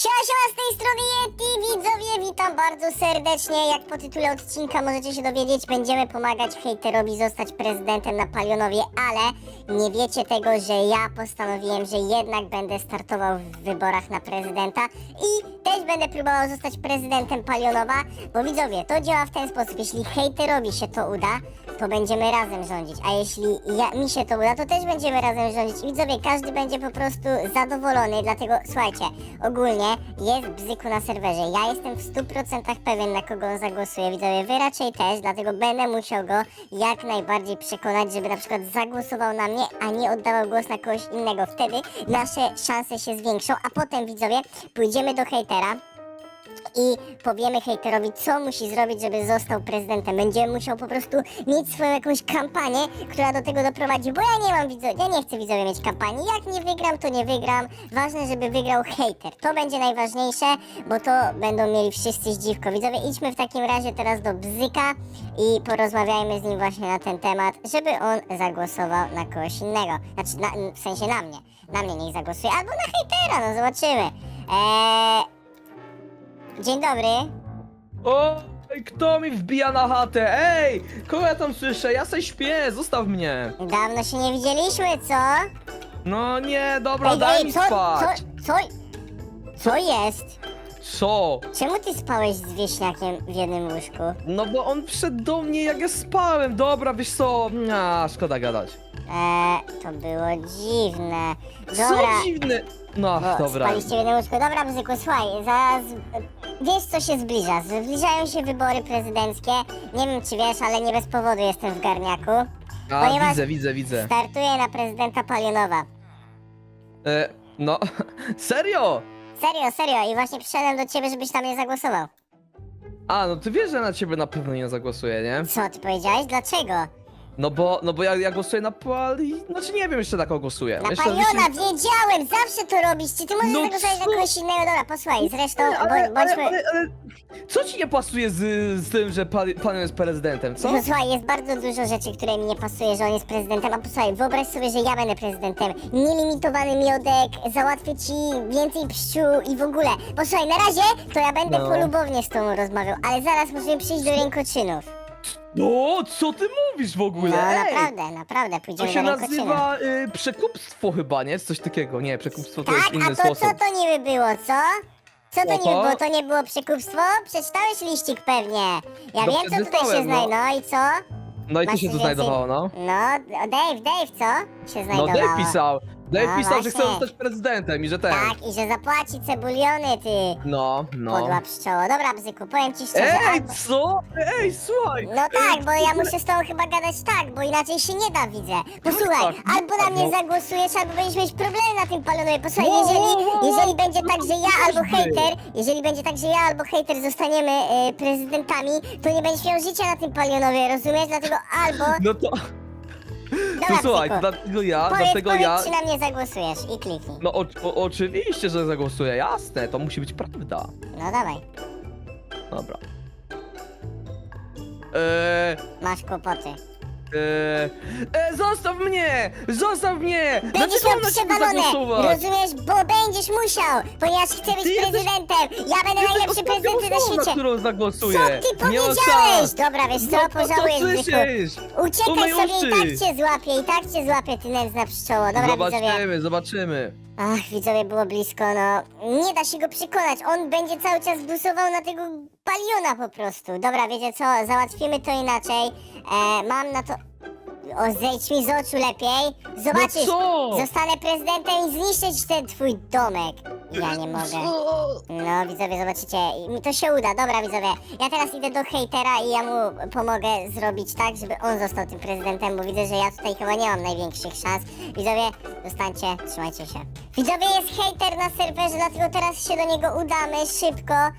Siema, siema, z tej strony Yeti, widzowie, witam bardzo serdecznie. Jak po tytule odcinka możecie się dowiedzieć, będziemy pomagać hejterowi zostać prezydentem na Palionowie, ale nie wiecie tego, że ja postanowiłem, że jednak będę startował w wyborach na prezydenta i też będę próbował zostać prezydentem Palionowa, bo widzowie, to działa w ten sposób, jeśli hejterowi się to uda, to będziemy razem rządzić, a jeśli ja, mi się to uda, to też będziemy razem rządzić. Widzowie, każdy będzie po prostu zadowolony, dlatego słuchajcie, ogólnie jest bzyku na serwerze. Ja jestem w 100% pewien, na kogo on zagłosuje. Widzowie, wy raczej też, dlatego będę musiał go jak najbardziej przekonać, żeby na przykład zagłosował na mnie, a nie oddawał głos na kogoś innego. Wtedy nasze szanse się zwiększą, a potem widzowie, pójdziemy do hejtera i powiemy hejterowi, co musi zrobić, żeby został prezydentem. Będzie musiał po prostu mieć swoją jakąś kampanię, która do tego doprowadzi, bo ja nie mam widzowie, ja nie chcę widzowie mieć kampanii. Jak nie wygram, to nie wygram. Ważne, żeby wygrał hejter. To będzie najważniejsze, bo to będą mieli wszyscy zdziwko. Widzowie, idźmy w takim razie teraz do Bzyka i porozmawiajmy z nim właśnie na ten temat, żeby on zagłosował na kogoś innego. Znaczy, na, w sensie na mnie. Na mnie niech zagłosuje, albo na hejtera, no zobaczymy. Eee... Dzień dobry. O, kto mi wbija na chatę? Ej, kogo ja tam słyszę? Ja se śpię, zostaw mnie. Dawno się nie widzieliśmy, co? No nie, dobra, daj mi co, spać. co, co, co jest? Co? Czemu ty spałeś z wieśniakiem w jednym łóżku? No bo on wszedł do mnie jak ja spałem. Dobra, wiesz co? A, szkoda gadać. Eee, to było dziwne. Co Dobra, dziwne. No, bo dobra. spaliście w jednym łóżku. Dobra, Bzyku, słuchaj, zaraz... Wiesz, co się zbliża? Zbliżają się wybory prezydenckie. Nie wiem, czy wiesz, ale nie bez powodu jestem w garniaku. A, ponieważ- widzę, widzę, widzę. Startuję na prezydenta Palionowa. E, no, serio? Serio, serio. I właśnie przyszedłem do ciebie, żebyś tam nie zagłosował. A, no ty wiesz, że na ciebie na pewno nie zagłosuję, nie? Co ty powiedziałeś? Dlaczego? No bo, no bo ja, ja głosuję na Pali... Znaczy nie wiem jeszcze na kogo głosuję. Na Jeszcze- Paliona, wiedziałem! Zawsze to robisz! Czy ty możesz No zagłosować na co? kogoś innego? Dobra, posłuchaj, zresztą, Ale, ale, bądź, bądźmy... ale, ale, co ci nie pasuje z, z tym, że pan, pan jest prezydentem, co? No słuchaj, jest bardzo dużo rzeczy, które mi nie pasuje, że on jest prezydentem, a posłuchaj, wyobraź sobie, że ja będę prezydentem. Nielimitowany miodek, załatwię ci więcej pszczół i w ogóle. Posłuchaj, na razie to ja będę No. polubownie z tobą rozmawiał, ale zaraz musimy przyjść do rękoczynów. No, co ty mówisz w No ogóle? Ej, naprawdę, naprawdę, to pójdziemy się do nazywa y, przekupstwo chyba, nie? Coś takiego. Nie, przekupstwo to Tak, jest inny a to sposób. co to niby było, co? Co to Co niby było? To nie było przekupstwo? Przeczytałeś liścik pewnie. Ja No, wiem, co tutaj się przeczytałem, no. znajduje. No i co? No i tu Masz się tu więcej- znajdowało, no. No, Dave, Dave, co? Się No znajdowało. Dave pisał. Dave No pisał, że chce właśnie. zostać prezydentem i że ten. Tak, i że zapłaci cebuliony, ty. No, no. Podła pszczoło. Dobra, Bzyku, powiem ci szczerze. Ej, albo- co? Ej, słuchaj! No tak, bo ja muszę z tobą chyba gadać tak, bo inaczej się nie da, widzę. Posłuchaj, tak, albo na tak, mnie no. zagłosujesz, albo będziesz mieć problemy na tym palonowie. Posłuchaj, jeżeli, jeżeli będzie tak, że ja albo Każdy. hejter, jeżeli będzie tak, że ja albo hejter zostaniemy e, prezydentami, to nie będziesz miał życia na tym palionowie, rozumiesz? Dlatego albo... No to, to słuchaj, Bzyku, dlatego ja, powiedz, dlatego powiedz, ja... czy na mnie zagłosujesz i kliknij. No o, o, oczywiście, że zagłosuję, jasne, to musi być prawda. No dawaj, Dobra. Eee, masz kłopoty. Eee, e, zostaw mnie! Zostaw mnie! Będziesz Dlaczego miał przewalone, zagłosować? rozumiesz? Bo będziesz musiał, ponieważ chcę być Ty jesteś- prezydentem. Ja będę Jesteś najlepszy ostatnią prezydent na osobą, na świecie. którą zagłosuję. Co ty Nie ma powiedziałeś? szans. Dobra, wiesz No co, to co pożałujesz, słyszysz? Uciekaj sobie i tak cię złapie, i tak cię złapie, ty nędzna pszczoło. Dobra, widzowie. Zobaczymy, zobaczymy. Ach, widzowie, było blisko, no. Nie da się go przekonać, on będzie cały czas busował na tego paliona po prostu. Dobra, wiecie co, załatwimy to inaczej. E, mam na to... O, zejdź mi z oczu lepiej. Zobaczysz, No co? zostanę prezydentem i zniszczę ci ten twój domek. Ja nie mogę. Co? No, widzowie, zobaczycie, i mi to się uda, dobra widzowie. Ja teraz idę do hejtera i ja mu pomogę zrobić tak, żeby on został tym prezydentem, bo widzę, że ja tutaj chyba nie mam największych szans. Widzowie, zostańcie, trzymajcie się. Widzowie, jest hejter na serwerze, dlatego teraz się do niego udamy szybko e,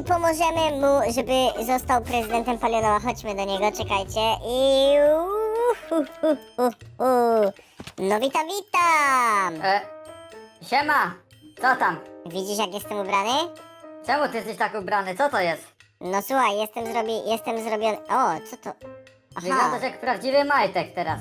i pomożemy mu, żeby został prezydentem Palionowa. Chodźmy do niego, czekajcie i... Uhuhuhu. No witam, witam! E, siema! Co tam? Widzisz, jak jestem ubrany? Czemu ty jesteś tak ubrany? Co to jest? No słuchaj, jestem zrobi... jestem zrobiony... O, co to? Wyglądasz jak prawdziwy majtek teraz.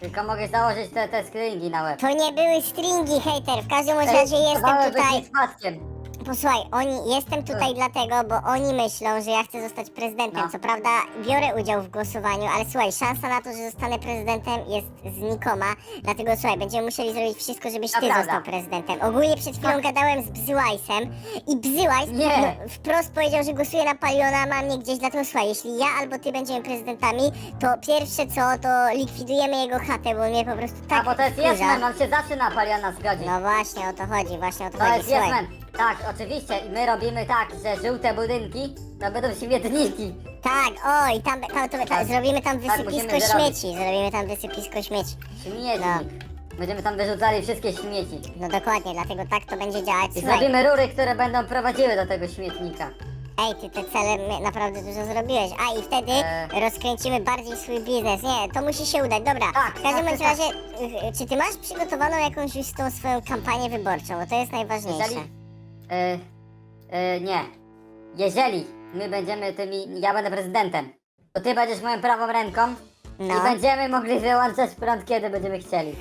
Tylko mogę założyć te, te skringi na łeb. to nie były stringi, hejter, w każdym bądź razie jestem wolałbyś tutaj... być spadkiem. Posłuchaj, oni, jestem tutaj dlatego, bo oni myślą, że ja chcę zostać prezydentem. No. Co prawda biorę udział w głosowaniu, ale słuchaj, szansa na to, że zostanę prezydentem jest znikoma. Dlatego słuchaj, będziemy musieli zrobić wszystko, żebyś ty prawda. został prezydentem. Ogólnie przed chwilą Tak. gadałem z Bzyłajsem i Bzyłajs Nie. no, wprost powiedział, że głosuje na Paliona, ma mnie gdzieś. Dlatego słuchaj, jeśli ja albo ty będziemy prezydentami, to pierwsze co, to likwidujemy jego chatę, bo mnie po prostu tak A bo to jest wkurza. Jesman, on się zawsze na Paliona zgodzi. No właśnie, o to chodzi, właśnie o to, To chodzi. jest Słuchaj. Tak, oczywiście. I my robimy tak, że żółte budynki to będą śmietniki. Tak, o i tam, tam to, ta, Tak. zrobimy tam Tak, wysypisko musimy zrobić. śmieci, zrobimy tam wysypisko śmieci. Śmietnik. No. Będziemy tam wyrzucali wszystkie śmieci. No dokładnie, dlatego tak to będzie działać. I Słuchaj, zrobimy rury, które będą prowadziły do tego śmietnika. ej, ty te cele naprawdę dużo zrobiłeś. A i wtedy Eee. rozkręcimy bardziej swój biznes. Nie, to musi się udać. Dobra, Tak, w każdym tak, bądź tak, razie, y, y, czy ty masz przygotowaną jakąś już tą swoją kampanię wyborczą? Bo to jest najważniejsze. Jeżeli... E, e, nie. Jeżeli my będziemy tymi... Ja będę prezydentem, to ty będziesz moją prawą ręką No. i będziemy mogli wyłączać prąd, kiedy będziemy chcieli.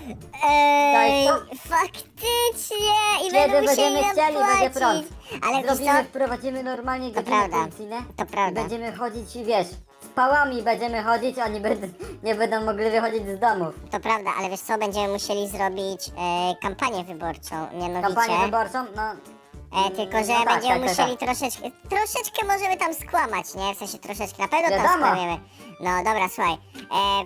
Ej, Daj faktycznie! I Kiedy będziemy chcieli, będzie prąd. płacić. Ale Zrobimy, wprowadzimy normalnie To prawda, policyjne. to prawda. Będziemy chodzić i wiesz, z pałami będziemy chodzić, oni będą, nie będą mogli wychodzić z domów. To prawda, ale wiesz co, będziemy musieli zrobić e, kampanię wyborczą, mianowicie... Kampanię wyborczą, no... E, tylko, że no tak, będziemy tak, tak, musieli troszeczkę, troszeczkę możemy tam skłamać, nie? W sensie troszeczkę, na pewno tam Wiadomo. skłamiemy. No dobra, słuchaj, e,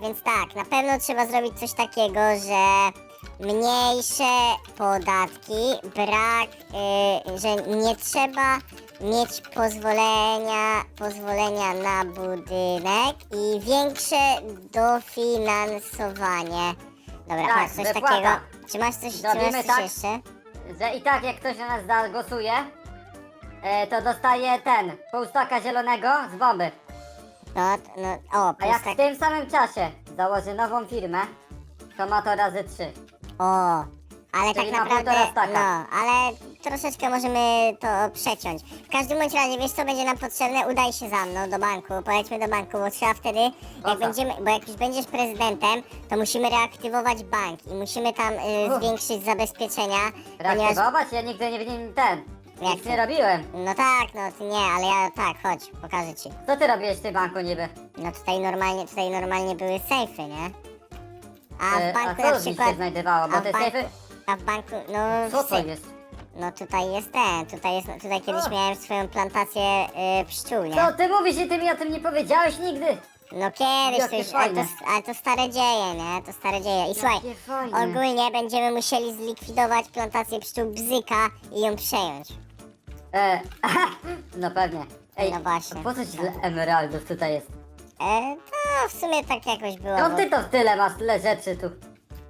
więc tak, na pewno trzeba zrobić coś takiego, że mniejsze podatki, brak, e, że nie trzeba mieć pozwolenia, pozwolenia na budynek i większe dofinansowanie. Dobra, Tak, masz coś wypłata. takiego? Czy masz coś, czy masz coś tak. jeszcze? Że i tak jak ktoś na nas zagłosuje, e, to dostaje ten, pół staka zielonego z bomby. No, no, o, A jak w tym samym czasie założy nową firmę, to ma to razy trzy. O, ale Czyli tak naprawdę, półtora staka. no, ale troszeczkę możemy to przeciąć. W każdym bądź razie, wiesz co będzie nam potrzebne? Udaj się za mną do banku, pojedźmy do banku, bo trzeba wtedy, jak co? będziemy, bo jak już będziesz prezydentem, to musimy reaktywować bank i musimy tam y, Uff. zwiększyć zabezpieczenia, ponieważ, Reaktywować? Ja nigdy nie wiem ten. Jak Nic to? nie robiłem. no tak, no ty nie, ale ja tak, chodź, pokażę ci. Co ty robiłeś w tym banku niby? No tutaj normalnie, tutaj normalnie były sejfy, nie? A E, w banku a co na mi się przykład, znajdowało? Bo a w te banku, sejfy... a w banku, no Co to jest? No tutaj jest ten, tutaj jest, tutaj kiedyś O. miałem swoją plantację y, pszczół, nie? Co ty mówisz i ty mi o tym nie powiedziałeś nigdy? No kiedyś to Jakie już, ale to, fajne. ale to stare dzieje, nie? To stare dzieje. I słuchaj, Jakie fajne. ogólnie będziemy musieli zlikwidować plantację pszczół bzyka i ją przejąć. E, no pewnie. Ej, No właśnie. po co ci tyle emeraldów tutaj jest? E, to w sumie tak jakoś było. No bo- ty to w tyle masz, tyle rzeczy tu.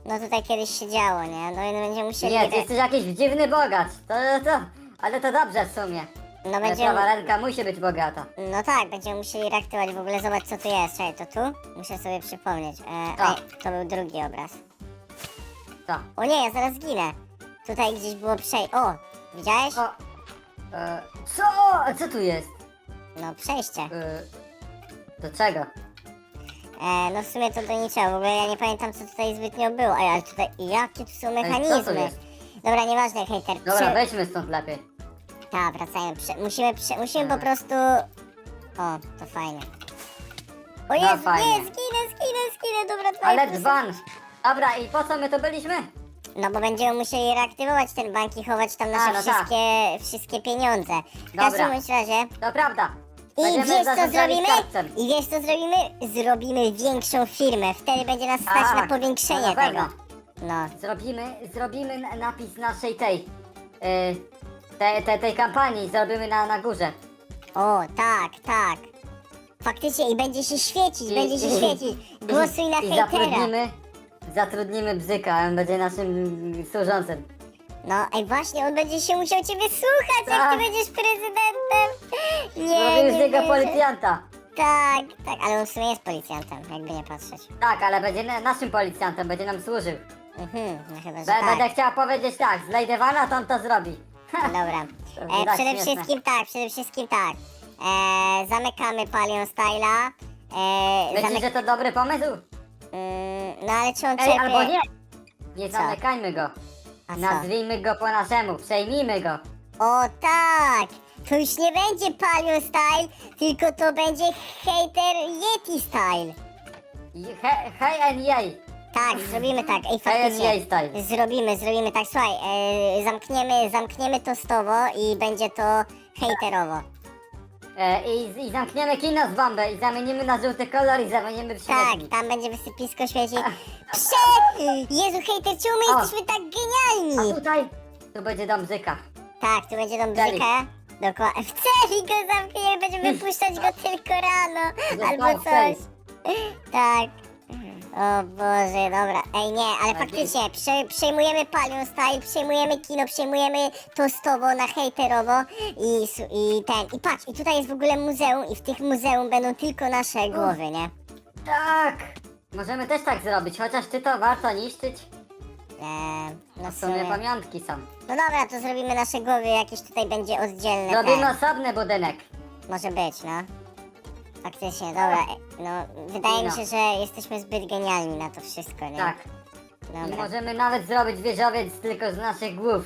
No tutaj kiedyś się działo, nie? No i będziemy musieli... Nie, ty jesteś jakiś dziwny bogacz. To, to, ale to dobrze w sumie. No będziemy... ręka musi być bogata. No tak, będziemy musieli reaktywować w ogóle, zobacz co tu jest. Czekaj, to tu? Muszę sobie przypomnieć. E, Tak. ej, to był drugi obraz. Co? O nie, ja zaraz zginę. Tutaj gdzieś było przejście. O, widziałeś? O, e, co? A Co tu jest? No, przejście. E, do czego? E, no w sumie to do niczego, w ogóle ja nie pamiętam co tutaj zbytnio było. Ej, ale tutaj, jakie tu są co to mechanizmy? jest? Dobra, nieważne, hejter. Dobra, Prze- wejdźmy stąd lepiej. Tak, wracajmy. Prze- musimy, prze- musimy po prostu... O, to fajnie. O No, Jezu, fajnie. nie, zginę, zginę, zginę, dobra, tutaj Ale proszę. dzban! Dobra, i po co my tu byliśmy? No bo będziemy musieli reaktywować ten bank i chować tam nasze no tak. wszystkie, wszystkie pieniądze. W Dobra. każdym bądź razie... To prawda. I Będziemy wiesz co zarządzali zrobimy? skarbcem. I wiesz co zrobimy? Zrobimy większą firmę. Wtedy będzie nas stać Tak, na powiększenie no na tego. pewno. No. Zrobimy, zrobimy na- napis naszej tej, y, te, te, tej kampanii, zrobimy na, na górze. O, tak, tak. Faktycznie i będzie się świecić, I- będzie się i- świecić. Głosuj na I hejtera. zatrudnimy, zatrudnimy bzyka, on będzie naszym mm, służącym. No, ej właśnie, on będzie się musiał ciebie słuchać, jak Tak. ty będziesz prezydentem. Nie, z nie niego policjanta. Tak, tak, ale on w sumie jest policjantem, jakby nie patrzeć. Tak, ale będzie na- naszym policjantem, będzie nam służył. Mhm, no chyba, że Be, tak. Będę chciała powiedzieć tak, znajdywana to on to zrobi. Dobra. To E, przede śmieszne. wszystkim tak, przede wszystkim tak. E, zamykamy Palion Styla. E, Myślisz, zamyk... że to dobry pomysł? mm, no ale czy on Ej, albo nie. Nie Co? zamykajmy go. A co? Nazwijmy go po naszemu, przejmijmy go. O tak! To już nie będzie Palio Style, tylko to będzie hater Yeti Style. I he- Hej and jej! Tak, zrobimy tak. Ej, faktycznie. style. Zrobimy, zrobimy tak. Słuchaj, e, zamkniemy, zamkniemy tostowo i będzie to hejterowo. E, i, I zamkniemy kino z bombę i zamienimy na żółty kolor i zamienimy w Tak, tam będzie wysypisko świeci. Prze... Jezu, hejter, czemu my O. jesteśmy tak A genialni? tutaj? Tu będzie dom bzyka. Tak, tu będzie dom Celi. bzyka. Dokładnie. W celi go zamkniemy, będziemy wypuszczać go tylko rano. Został Albo celi. coś. Tak. O Boże, dobra. Ej, nie, ale faktycznie, prze, przejmujemy Palion Style, przejmujemy kino, przejmujemy tostowo na hejterowo i, su- i ten. I patrz, i tutaj jest w ogóle muzeum i w tych muzeum będą tylko nasze głowy, nie? Tak! Możemy też tak zrobić, chociaż ty to warto niszczyć. Eee, no W w sumie sumie. pamiątki są. No dobra, to zrobimy nasze głowy, jakieś tutaj będzie oddzielne. Zrobimy ten. osobny budynek. Może być, no. Faktycznie, dobra. No, wydaje mi No. się, że jesteśmy zbyt genialni na to wszystko, nie? Tak. I Dobra, możemy nawet zrobić wieżowiec tylko z naszych głów.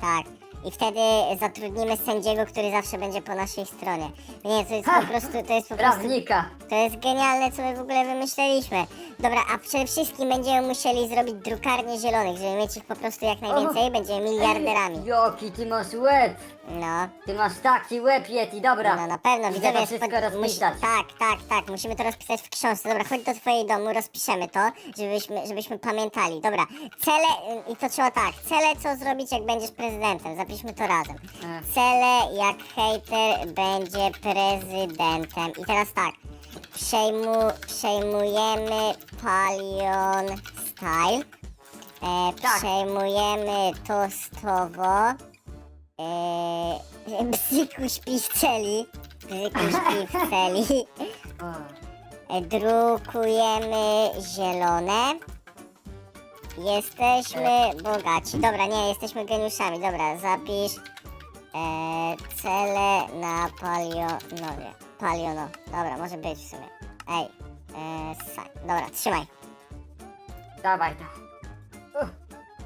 tak. I wtedy zatrudnimy sędziego, który zawsze będzie po naszej stronie. Nie, to jest Ha! po prostu, to jest po prostu, Prawnika. to jest genialne, co my w ogóle wymyśleliśmy. Dobra, a przede wszystkim będziemy musieli zrobić drukarnię zielonych, żeby mieć ich po prostu jak najwięcej, będziemy miliarderami. Joki, ty masz łeb. No. Ty masz taki łeb, Yeti, dobra. No na pewno, Idę widzowie, to wszystko spod- rozpisać. tak, tak, tak, musimy to rozpisać w książce. Dobra, chodź do twojego domu, rozpiszemy to, żebyśmy, żebyśmy pamiętali. Dobra, cele, y, i to trzeba tak, cele co zrobić jak będziesz prezydentem, zapiszmy to razem. E. Cele jak hejter będzie prezydentem. I teraz tak, przejmu, przejmujemy Palion Style, e, Tak. przejmujemy tostowo, Eee, bzyku śpi w celi. Bzyku śpi w celi. E, Drukujemy zielone. Jesteśmy bogaci. Dobra, nie, jesteśmy geniuszami. Dobra, zapisz e, cele na palionowie. Paliono. Dobra, może być w sumie. Ej. E, dobra, trzymaj. Dawaj to.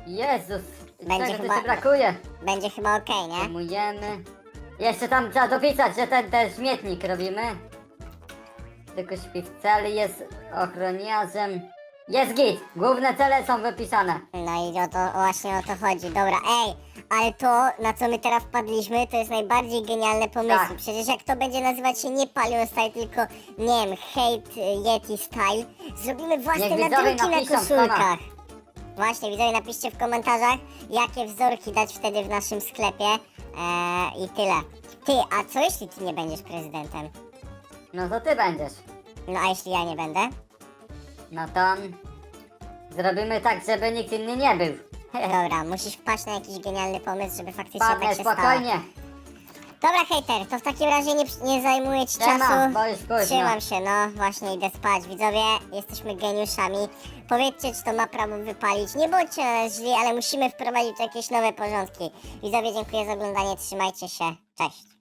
Jezus. Będzie Czego chyba- ci brakuje? Będzie chyba okej, nie? Zajmujemy. Jeszcze tam trzeba dopisać, że ten, ten śmietnik robimy. Tylko śpi w celi, jest ochroniarzem. Jest git! Główne cele są wypisane. No i o to właśnie o to chodzi. Dobra, ej, ale to, na co my teraz wpadliśmy, to jest najbardziej genialne pomysły. Tak. Przecież jak to będzie nazywać się nie Paleo Style, tylko, nie wiem, Hate Yeti Style, zrobimy własne Niech widzowie nadruki na napiszą koszulkach. Właśnie, widzowie, napiszcie w komentarzach, jakie wzorki dać wtedy w naszym sklepie. Eee, I tyle. Ty, a co jeśli ty nie będziesz prezydentem? No to ty będziesz. No a jeśli ja nie będę? No to... Zrobimy tak, żeby nikt inny nie był. Dobra, musisz wpaść na jakiś genialny pomysł, żeby faktycznie tak się stało. spokojnie. Dobra, hejter, to w takim razie nie, nie zajmuję ci czasu. bo już późno. Trzymam się, no właśnie idę spać. Widzowie, jesteśmy geniuszami. Powiedzcie, czy to ma prawo wypalić. Nie bądźcie na nas źli, ale musimy wprowadzić jakieś nowe porządki. Widzowie, dziękuję za oglądanie, trzymajcie się. Cześć.